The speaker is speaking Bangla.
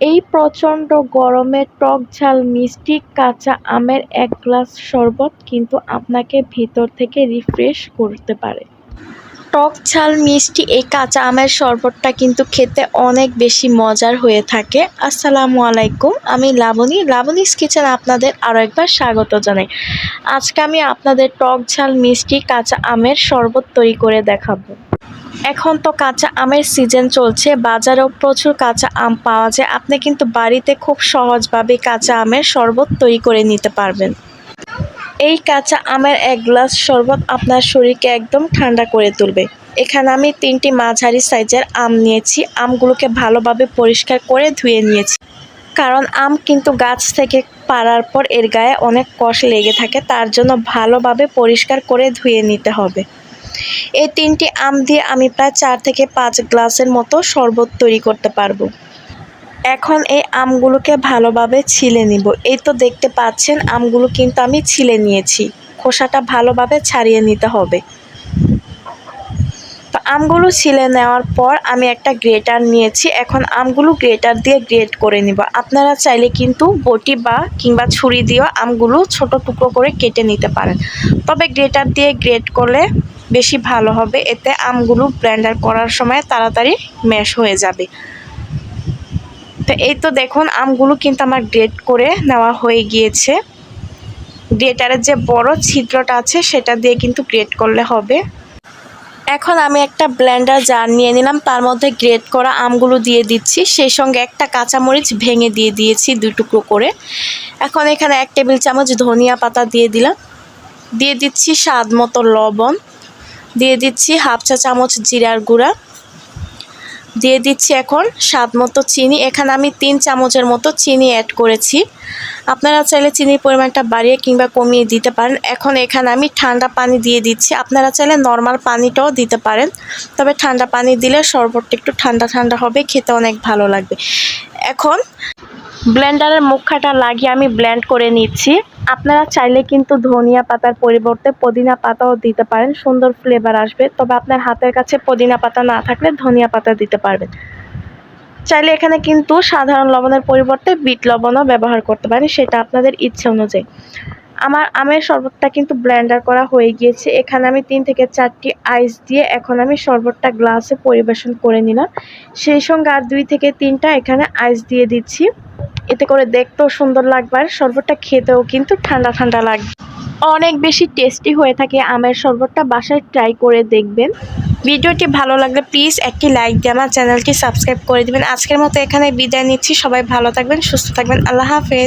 এই প্রচণ্ড গরমে টক ঝাল, মিষ্টি, কাঁচা আমের এক গ্লাস শরবত কিন্তু আপনাকে ভিতর থেকে রিফ্রেশ করতে পারে। টক ঝাল, মিষ্টি, এই কাঁচা আমের শরবতটা কিন্তু খেতে অনেক বেশি মজার হয়ে থাকে। আসসালামু আলাইকুম, আমি লাবণী। লাবণীস কিচেন আপনাদের আরও একবার স্বাগত জানাই। আজকে আমি আপনাদের টক ঝাল, মিষ্টি, কাঁচা আমের শরবত তৈরি করে দেখাবো। এখন তো কাঁচা আমের সিজন চলছে, বাজারেও প্রচুর কাঁচা আম পাওয়া যায়। আপনি কিন্তু বাড়িতে খুব সহজভাবে কাঁচা আমের শরবত তৈরি করে নিতে পারবেন। এই কাঁচা আমের এক গ্লাস শরবত আপনার শরীরকে একদম ঠান্ডা করে তুলবে। এখানে আমি তিনটি মাঝারি সাইজের আম নিয়েছি। আমগুলোকে ভালোভাবে পরিষ্কার করে ধুয়ে নিয়েছি। কারণ আম কিন্তু গাছ থেকে পাড়ার পর এর গায়ে অনেক কষ লেগে থাকে, তার জন্য ভালোভাবে পরিষ্কার করে ধুয়ে নিতে হবে। এই তিনটি আম দিয়ে আমি প্রায় চার থেকে পাঁচ গ্লাসের মতো শরবত তৈরি করতে পারব। এখন এই আমগুলোকে ভালোভাবে ছিলে নিব। এই তো দেখতে পাচ্ছেন, আমগুলো কিন্তু আমি ছিলে নিয়েছি। খোসাটা ভালোভাবে ছাড়িয়ে নিতে হবে। তো আমগুলো ছিলে নেওয়ার পর আমি একটা গ্রেটার নিয়েছি। এখন আমগুলো গ্রেটার দিয়ে গ্রেট করে নিব। আপনারা চাইলে কিন্তু বটি বা কিংবা ছুরি দিয়েও আমগুলো ছোট টুকরো করে কেটে নিতে পারেন। তবে গ্রেটার দিয়ে গ্রেট করলে বেশি ভালো হবে। এতে আমগুলো ব্লেন্ডার করার সময় তাড়াতাড়ি ম্যাশ হয়ে যাবে। তো এই তো দেখুন, আমগুলো কিন্তু আমার গ্রেট করে নেওয়া হয়ে গিয়েছে। গ্রেটারের যে বড় ছিদ্রটা আছে, সেটা দিয়ে কিন্তু গ্রেট করলে হবে। এখন আমি একটা ব্লেন্ডার জার নিয়ে নিলাম। তার মধ্যে গ্রেট করা আমগুলো দিয়ে দিচ্ছি। সেই সঙ্গে একটা কাঁচামরিচ ভেঙে দিয়ে দিয়েছি দুই টুকরো করে। এখন এখানে এক টেবিল চামচ ধনিয়া পাতা দিয়ে দিলাম। দিয়ে দিচ্ছি স্বাদ মতো লবণ। দিয়ে দিচ্ছি হাফ চা চামচ জিরার গুঁড়া। দিয়ে দিচ্ছি এখন স্বাদ মতো চিনি। এখানে আমি তিন চামচের মতো চিনি অ্যাড করেছি। আপনারা চাইলে চিনির পরিমাণটা বাড়িয়ে কিংবা কমিয়ে দিতে পারেন। এখন এখানে আমি ঠান্ডা পানি দিয়ে দিচ্ছি। আপনারা চাইলে নর্মাল পানিটাও দিতে পারেন। তবে ঠান্ডা পানি দিলে শরবতটা একটু ঠান্ডা ঠান্ডা হবে, খেতে অনেক ভালো লাগবে। এখন ব্লেন্ডারের মুখাটা লাগিয়ে আমি ব্লেন্ড করে নিচ্ছি। আপনারা চাইলে কিন্তু ধনিয়া পাতার পরিবর্তে পুদিনা পাতাও দিতে পারেন, সুন্দর ফ্লেভার আসবে। তবে আপনার হাতের কাছে পুদিনা পাতা না থাকলে ধনিয়া পাতা দিতে পারবেন। চাইলে এখানে কিন্তু সাধারণ লবণের পরিবর্তে বিট লবণও ব্যবহার করতে পারেন, সেটা আপনাদের ইচ্ছে অনুযায়ী। আমার আমের শরবতটা কিন্তু ব্লেন্ডার করা হয়ে গিয়েছে। এখানে আমি তিন থেকে চারটি আইস দিয়ে এখন আমি শরবতটা গ্লাসে পরিবেশন করে নিলাম। সেই সঙ্গে আর দুই থেকে তিনটা এখানে আইস দিয়ে দিচ্ছি। এতে করে দেখতেও সুন্দর লাগবে আর শরবতটা খেতেও কিন্তু ঠান্ডা ঠান্ডা লাগবে। অনেক বেশি টেস্টি হয়ে থাকে আমের শরবতটা, বাসায় ট্রাই করে দেখবেন। ভিডিওটি ভালো লাগলে প্লিজ একটি লাইক দিয়ে আমার চ্যানেলটি সাবস্ক্রাইব করে দেবেন। আজকের মতো এখানে বিদায় নিচ্ছি। সবাই ভালো থাকবেন, সুস্থ থাকবেন। আল্লাহ হাফেজ।